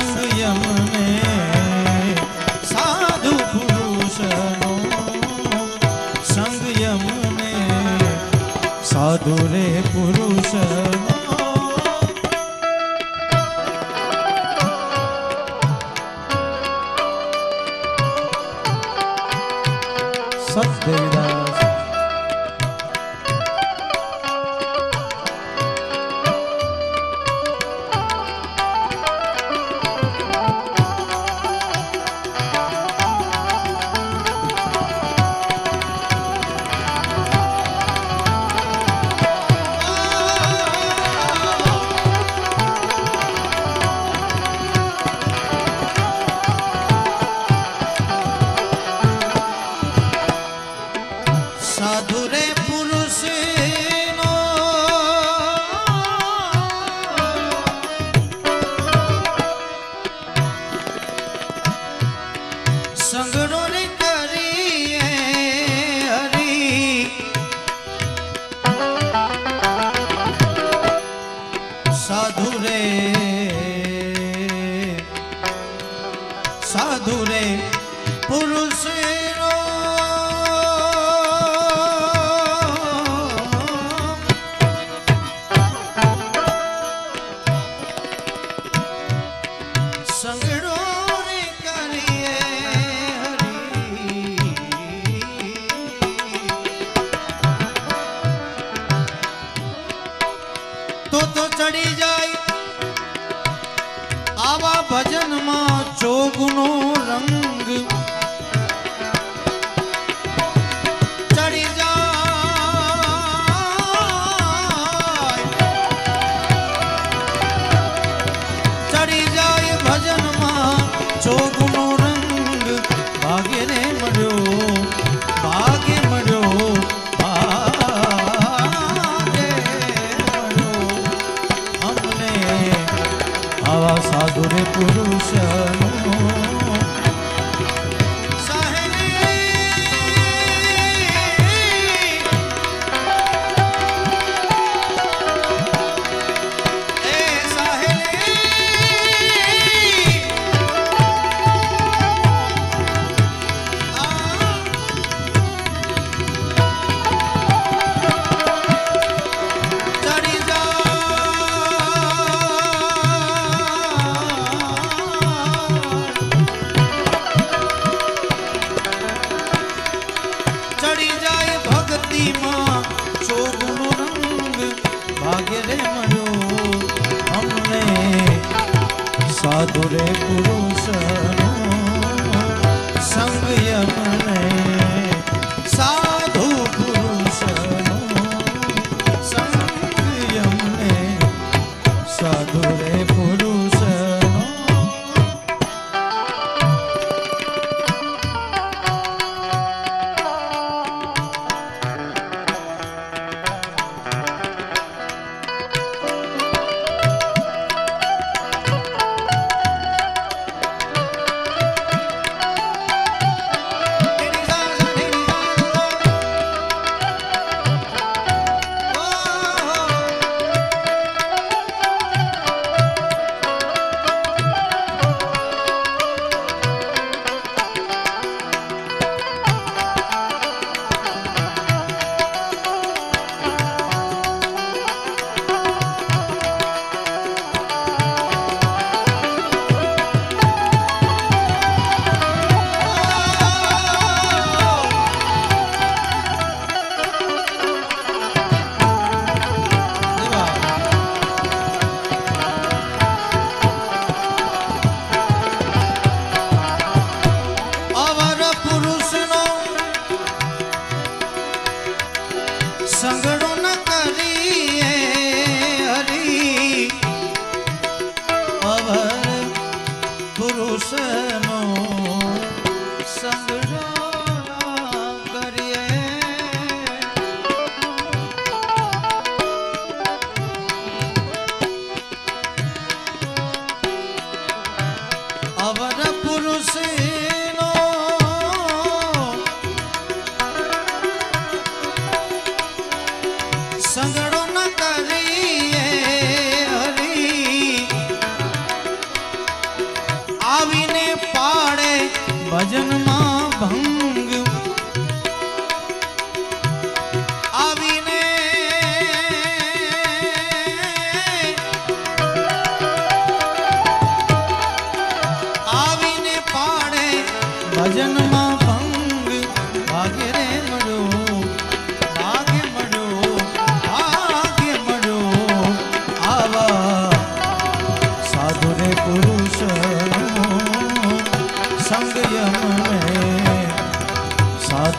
संग यमुना સાધુ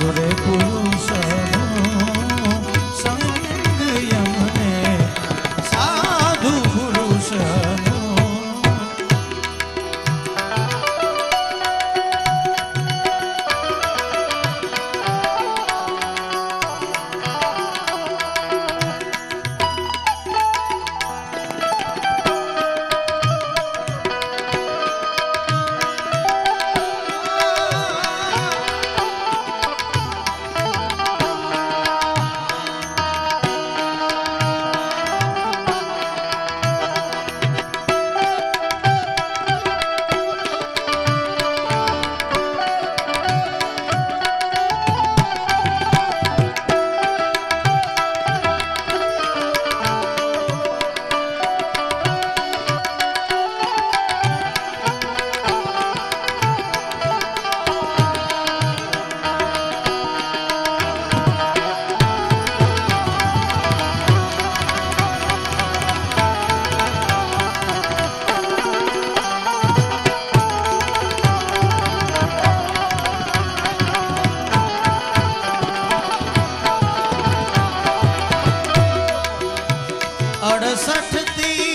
સાધુ રે सठती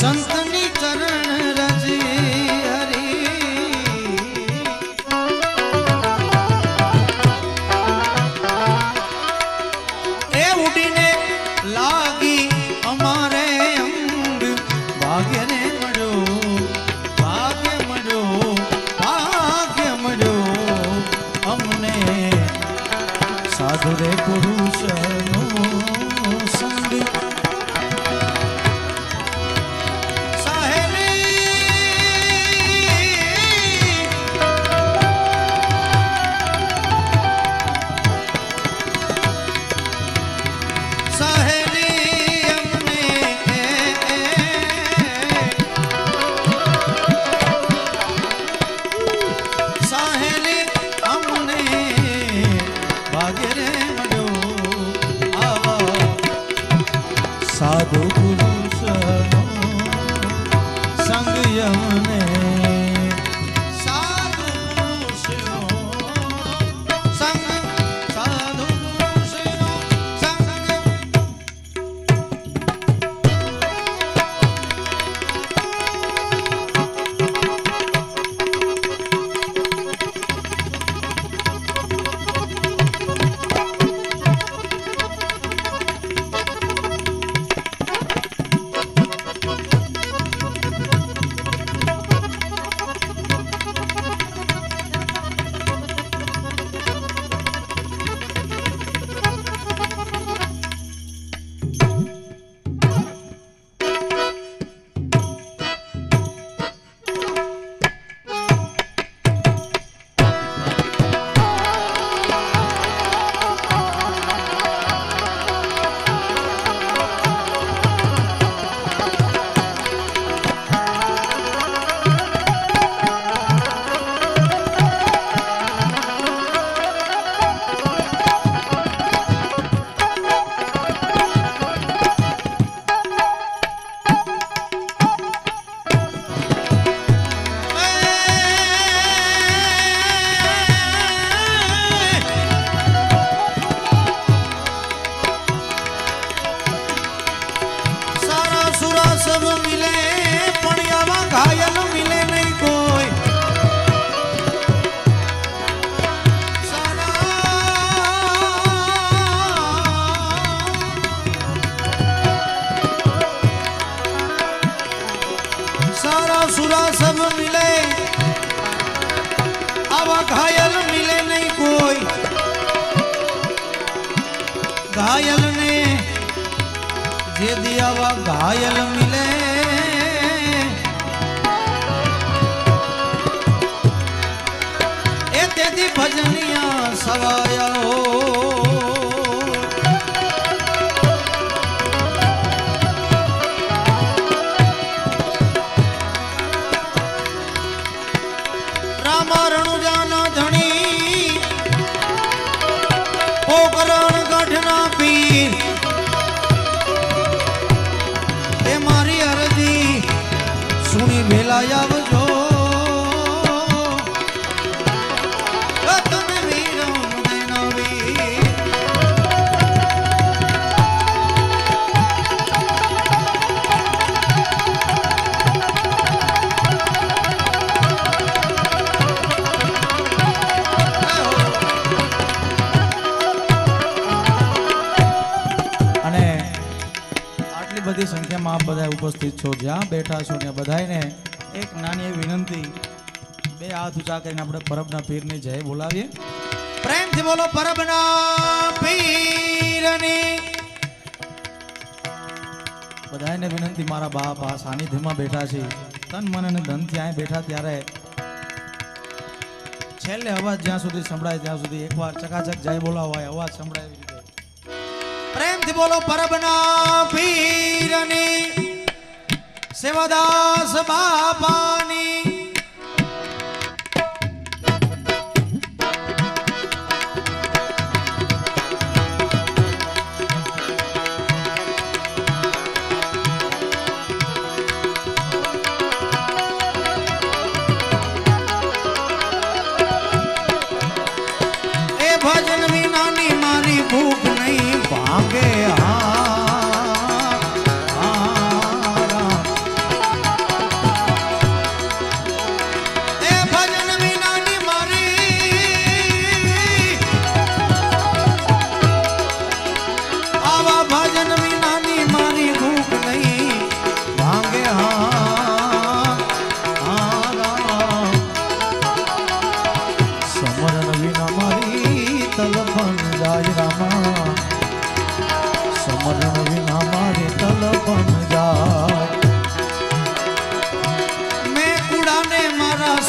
संत સાધુ ગુરુ. સારા સુરા સબ મિલે, આવા ઘાયલ મિલે નહીં કોઈ. ઘાયલ ને જે દિયાવા ઘાયલ મિલે. એ તેથી ભજનિયા સવાયા ઉપસ્થિત છો જ્યાં બેઠા છો ને બધાને એક નાની વિનંતી. બે હાથ ઊંચા કરીને આપણે પરબના પીરની જય બોલાવીએ. પ્રેમથી બોલો પરબના પીરની. બધાને વિનંતી, મારા બાપ આ સાનિધ્યમાં બેઠા છે. તન, મન અને ધનથી અહીં બેઠા ત્યારે છેલ્લે અવાજ જ્યાં સુધી સંભળાય ત્યાં સુધી એકવાર ચકાચક જય બોલાવાય અવાજ સંભળાય પ્રેમથી બોલો પરબના પીરની. સેવાદાસ બાપાની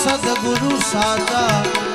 સદગુરુ સાચા